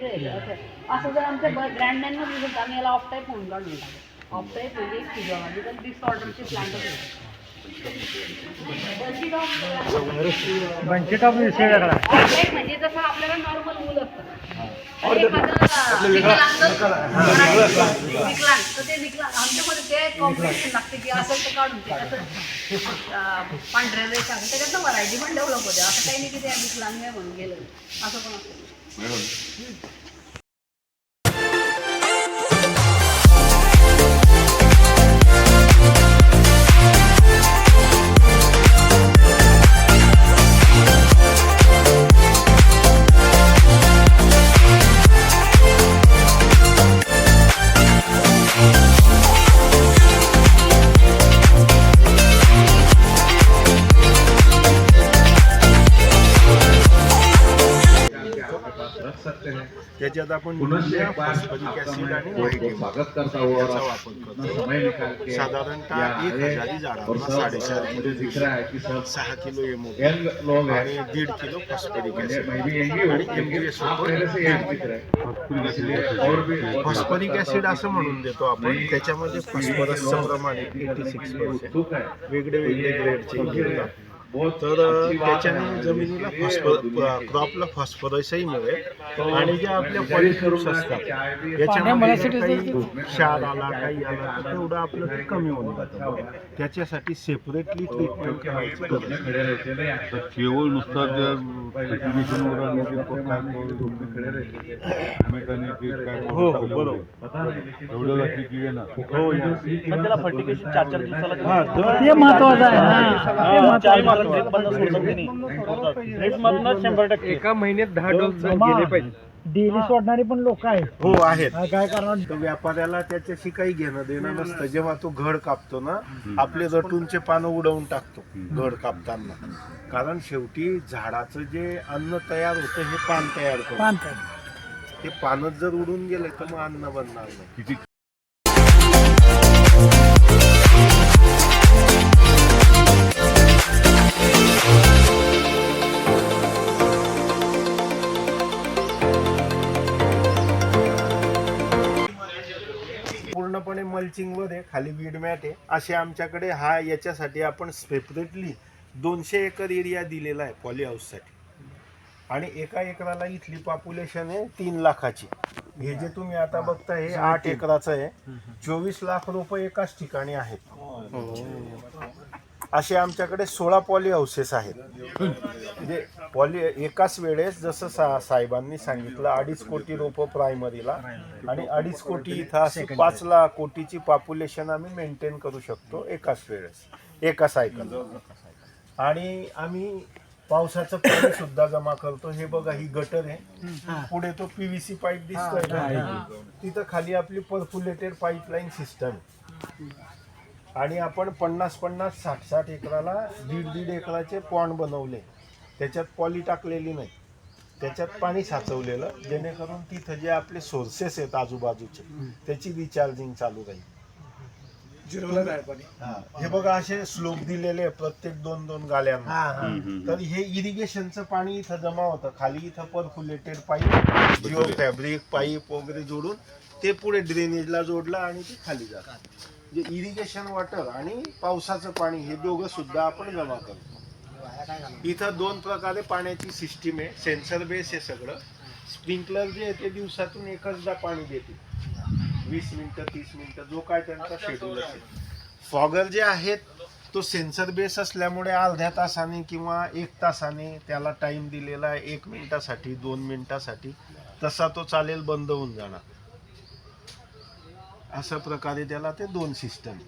वेगळे असं जर आमच्या ग्रँडमध्ये दिसत आम्ही याला ऑफ टाईप म्हणून काढून टाकतो ऑफ टाईप म्हणजे एक डिसऑर्डरची प्लांटच ऑफ विषय वेगळा एक म्हणजे जसं आपल्याला नॉर्मल मुलं असतं. एखादं विकलांग तर ते विकलांग. आमच्यामध्ये ते कॉम्पिटिशन लागते की तर काढून ते असं अं, पांढऱ्या रेषा त्याच्यातनं व्हरायटी पण डेव्हलप होते. असं काही नाही की ते विकलांग आहे म्हणून गेलं. असं पण असतं. त्याच्यात आपण पुनश्च युरिया, एक बार फॉस्फरिक आपका ऍसिड आणि मैं व्हाईट आपको एसिड स्वागत करता हूँ साधारणतः एक हजारी झाडांना साडेचार सहा किलो एमओ आणि दीड किलो फॉस्फरिक मुझे ऍसिड आणि हैं। फॉस्फरिक ऍसिड असं म्हणून देतो आपण. त्याच्यामध्ये फॉस्फरसचं प्रमाण एटी सिक्स पर्सेंट वेगळे वेगळे ग्रेडचे तर त्याच्याने है। जमिनीला फॉस्फर क्रॉपला फॉस्फरसही मिळेल. आणि जे आपल्या जरी पॉलिट्यूब्स करून असतात याच्यामध्ये जर काही. क्षार आला काही आला तर तेवढं आपलं ते कमी होऊन जातं. त्याच्यासाठी सेपरेटली ट्रीटमेंट करायची गरज केवळ नुसता काय हो हो बरोबर. एवढं आहे ना. हो महत्वाचं आहे हा. एका महिन्यात दहा डोस गेले पाहिजे. डेली सोडणारे पण लोक आहेत. हो आहेत. काय करणार? तर व्यापाऱ्याला त्याच्याशी काही घेणं देणं नसतं. जेव्हा तो घड कापतो ना आपले रटूनचे पानं उडवून टाकतो घड कापताना. कारण शेवटी झाडाचं जे अन्न तयार होतं हे पान तयार करतं ते पानच जर उडून गेले तर मग अन्न बनणार नाही. पूर्णपणे मल्चिंग वर आहे खाली वीड मॅट आहे. असे आमच्याकडे हा याच्यासाठी आपण सेपरेटली दोनशे एकर एरिया दिलेला आहे पॉली हाऊससाठी आणि एका एकराला इथली पॉप्युलेशन आहे तीन लाखाची. हे जे तुम्ही आता बघता हे आठ एकराचं आहे. चोवीस लाख रुपये एकाच ठिकाणी आहेत. असे आमच्याकडे सोळा पॉली हाऊसेस आहेत. म्हणजे पॉली एकाच वेळेस जसं सा साहेबांनी सांगितलं अडीच कोटी रोपं प्रायमरीला आणि अडीच कोटी इथं अशी पाच लाख कोटीची पॉप्युलेशन आम्ही मेंटेन करू शकतो एकाच वेळेस एका सायकल आणि आम्ही पावसाचं पाणी सुद्धा जमा करतो. हे बघा ही गटर आहे. पुढे तो पीव्हीसी पाईप दिसतोय तिथं खाली आपली परफुलेटेड पाईपलाईन सिस्टम आणि आपण पन्नास पन्नास साठ साठ एकराला दीड दीड एकराचे पॉन्ड बनवले. त्याच्यात पॉली टाकलेली नाही. त्याच्यात पाणी साचवलेलं जेणेकरून तिथं जे आपले सोर्सेस आहेत आजूबाजूचे त्याची रिचार्जिंग चालू राहील. हा. हे बघा असे स्लोप दिलेले प्रत्येक दोन दोन गाल्यांना. तर हे इरिगेशनचं पाणी इथं जमा होतं. खाली इथं perforated pipe geo fabric pipe वगैरे जोडून ते पुढे ड्रेनेजला जोडलं आणि ते खाली जातं म्हणजे इरिगेशन वॉटर आणि पावसाचं पाणी हे दोघं सुद्धा आपण जमा करतो. इथं दोन प्रकारे पाण्याची सिस्टीम आहे. सेन्सर बेस आहे सगळं. स्प्रिंकलर जे आहे ते दिवसातून एकचदा पाणी देते. वीस मिनिटं तीस मिनिटं जो काय त्यांचा शेड्यूल असेल. फॉगर जे आहेत तो सेन्सर बेस असल्यामुळे अर्ध्या तासाने किंवा एक तासाने त्याला टाइम दिलेला आहे. एक मिनिटासाठी दोन मिनिटासाठी. तसा तो चालेल बंद होऊन जाणार. अशा प्रकारे त्याला ते दोन सिस्टम